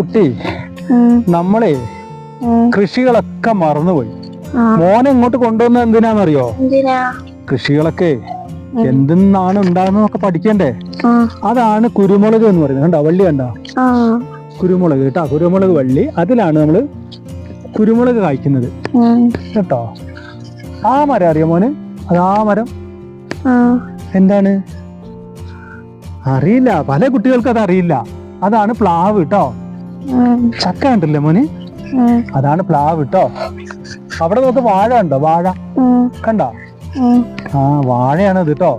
കുട്ടി നമ്മളെ കൃഷികളൊക്കെ മറന്നുപോയി. മോനെ ഇങ്ങോട്ട് കൊണ്ടുവന്ന എന്തിനാണെന്നറിയോ? എന്തിനാ? കൃഷികളൊക്കെ എന്തിന്നാണ് ഉണ്ടാകുന്നതൊക്കെ പഠിക്കണ്ടേ? അതാണ് കുരുമുളക് എന്ന് പറയുന്നത്. കണ്ടോ? വള്ളി കണ്ടോ? കുരുമുളക് കേട്ടോ. കുരുമുളക് വള്ളി. അതിലാണ് നമ്മൾ കുരുമുളക് കായ്ക്കുന്നത്. കേട്ടോ? ആ മരം അറിയോ മോന്? അത് ആ മരം. എന്താണ്? അറിയില്ല. പല കുട്ടികൾക്ക് അത് അറിയില്ല. അതാണ് പ്ലാവ് കേട്ടോ. ചക്ക ഉണ്ടല്ലേ മോന്? അതാണ് പ്ലാവ് കേട്ടോ അവിടെ നോക്ക് വാഴ ഉണ്ടോ? വാഴ. കണ്ട? ആ വാഴയാണ് ഇത് കേട്ടോ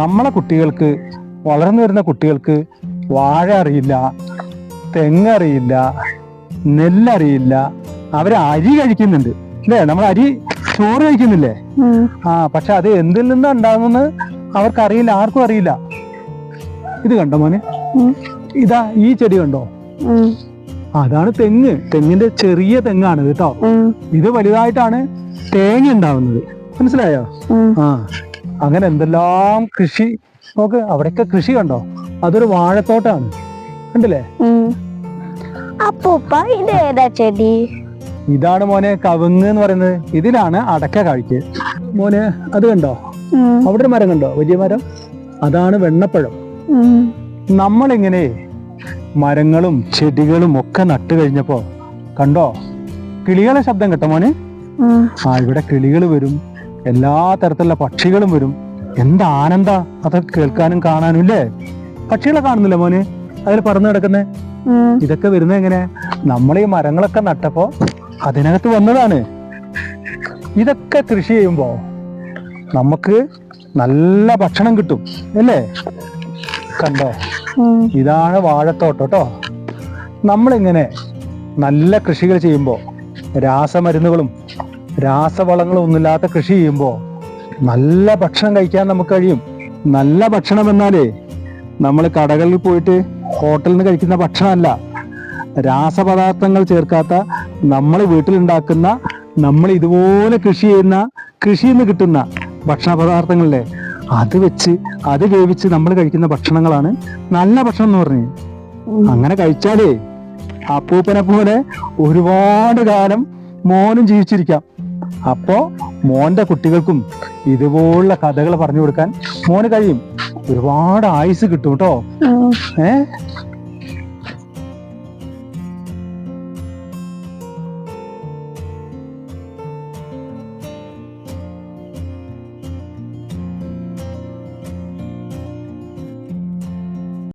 നമ്മളെ കുട്ടികൾക്ക് വളർന്നു വരുന്ന കുട്ടികൾക്ക് വാഴ അറിയില്ല തെങ്ങ് അറിയില്ല നെല്ലറിയില്ല. അവർ അരി കഴിക്കുന്നുണ്ട്. അല്ലേ നമ്മൾ അരി ചോറ് കഴിക്കുന്നില്ലേ? ആ പക്ഷെ അത് എന്തിൽ നിന്നാ ഉണ്ടാകുന്നത് അവർക്കറിയില്ല ആർക്കും അറിയില്ല. ഇത് കണ്ടോ മോനെ? ഇതാ ഈ ചെടി കണ്ടോ? അതാണ് തെങ്ങ്. തെങ്ങിന്റെ ചെറിയ തെങ്ങാണ് കേട്ടോ. ഇത് വലുതായിട്ടാണ് തേങ്ങ ഉണ്ടാവുന്നത്. മനസ്സിലായോ? ആ. അങ്ങനെ എന്തെല്ലാം കൃഷി? നോക്ക് അവിടെയൊക്കെ കൃഷി കണ്ടോ? അതൊരു വാഴത്തോട്ടാണ്. കണ്ടില്ലേ? ചെടി? ഇതാണ് മോനെ കവുങ്ങ് എന്ന് പറയുന്നത്. ഇതിലാണ് അടക്ക കാഴ്ച മോനെ അത് കണ്ടോ? അവിടെ ഒരു മരം കണ്ടോ? വലിയ മരം? അതാണ് വെണ്ണപ്പഴം. നമ്മളിങ്ങനെ മരങ്ങളും ചെടികളും ഒക്കെ നട്ടു കഴിഞ്ഞപ്പോ കണ്ടോ? കിളികളെ ശബ്ദം കേട്ടോ മോനെ. ആ. ഇവിടെ കിളികൾ വരും. എല്ലാ തരത്തിലുള്ള പക്ഷികളും വരും. എന്താ ആനന്ദ. അതൊക്കെ കേൾക്കാനും കാണാനും ഇല്ലേ? പക്ഷികളെ കാണുന്നില്ല മോനെ? അതിൽ പറന്നു കിടക്കുന്നേ. ഇതൊക്കെ വരുന്നത് എങ്ങനെ? നമ്മൾ ഈ മരങ്ങളൊക്കെ നട്ടപ്പോ അതിനകത്ത് വന്നതാണ്. ഇതൊക്കെ കൃഷി ചെയ്യുമ്പോ നമുക്ക് നല്ല ഭക്ഷണം കിട്ടും അല്ലേ? കണ്ടോ? ഇതാണ് വാഴത്തോട്ടം കേട്ടോ. നമ്മളിങ്ങനെ നല്ല കൃഷികൾ ചെയ്യുമ്പോൾ രാസമരുന്നുകളും രാസവളങ്ങളും ഒന്നുമില്ലാത്ത കൃഷി ചെയ്യുമ്പോൾ നല്ല ഭക്ഷണം കഴിക്കാൻ നമുക്ക് കഴിയും. നല്ല ഭക്ഷണം എന്നാലേ നമ്മൾ കടകളിൽ പോയിട്ട് ഹോട്ടലിൽ നിന്ന് കഴിക്കുന്ന ഭക്ഷണമല്ല രാസപദാർത്ഥങ്ങൾ ചേർക്കാത്ത നമ്മൾ വീട്ടിലുണ്ടാക്കുന്ന നമ്മൾ ഇതുപോലെ കൃഷി ചെയ്യുന്ന കൃഷിയിൽ നിന്ന് കിട്ടുന്ന ഭക്ഷണ പദാർത്ഥങ്ങളിലെ അത് വെച്ച് അത് വേവിച്ച് നമ്മൾ കഴിക്കുന്ന ഭക്ഷണങ്ങളാണ് നല്ല ഭക്ഷണം എന്ന് പറഞ്ഞു. അങ്ങനെ കഴിച്ചാലേ അപ്പൂപ്പനെ പോലെ ഒരുപാട് കാലം മോനും ജീവിച്ചിരിക്കാം. അപ്പോ മോന്റെ കുട്ടികൾക്കും ഇതുപോലുള്ള കഥകൾ പറഞ്ഞു കൊടുക്കാൻ മോന് കഴിയും. ഒരുപാട് ആയുസ് കിട്ടും കേട്ടോ. ഉം. ഏ?